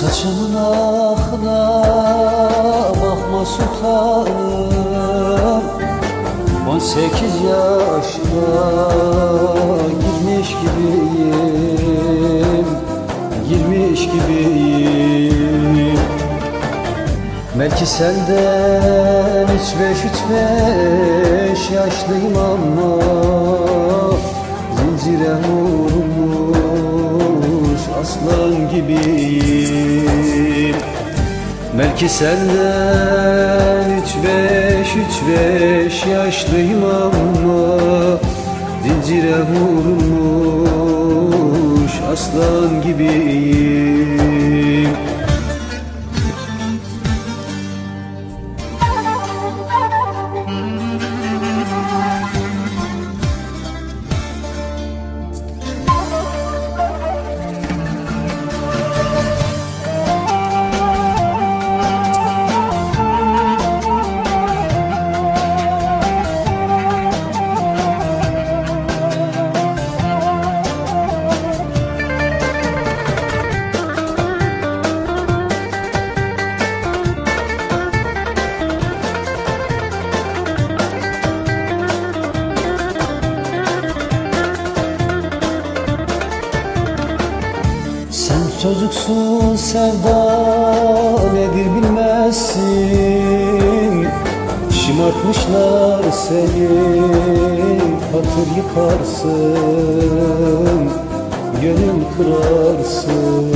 Saçımın ahına bakma sultanım. 18 yaşına girmiş gibiyim Girmiş gibiyim. Belki senden üç beş üç beş yaşlıyım ama Zincire vurmuş aslan gibiyim. Belki senden üç beş üç beş yaşlıyım ama Zincire vurmuş aslan gibiyim çocuksun sevda nedir bilmezsin. Şımartmışlar seni hatır yıkarsın Gönül kırarsın.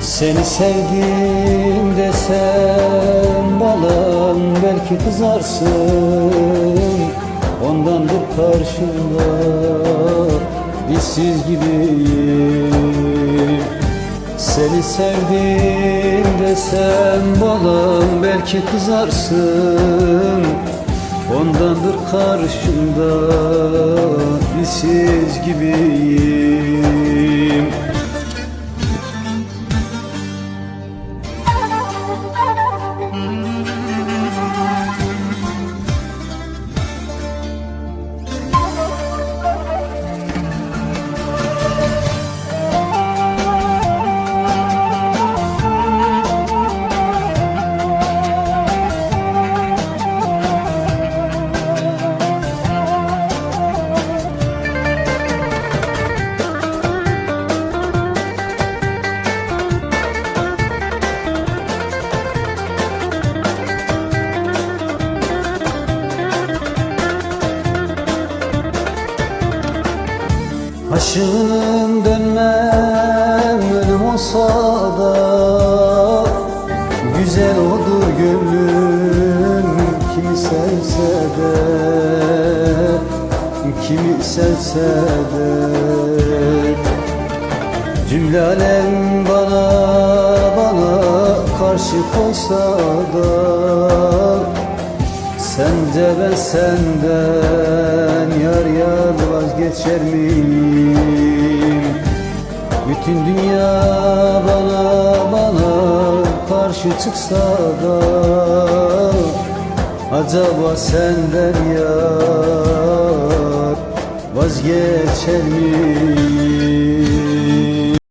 Seni sevdim desem balan belki kızarsın. Ondandır karşında işsiz gibiyim Seni sevdim desem balan belki kızarsın. Ondandır karşında işsiz gibiyim Başım dönmem ölüm olsa da Güzel odur gönlüm. Kimi sevse de Kimi sevse de. Cümle alem bana bana karşı koysa da Sence ben senden yar yar vazgeçer miyim? Bütün dünya bana bana karşı çıksa da Acaba senden yar vazgeçer miyim?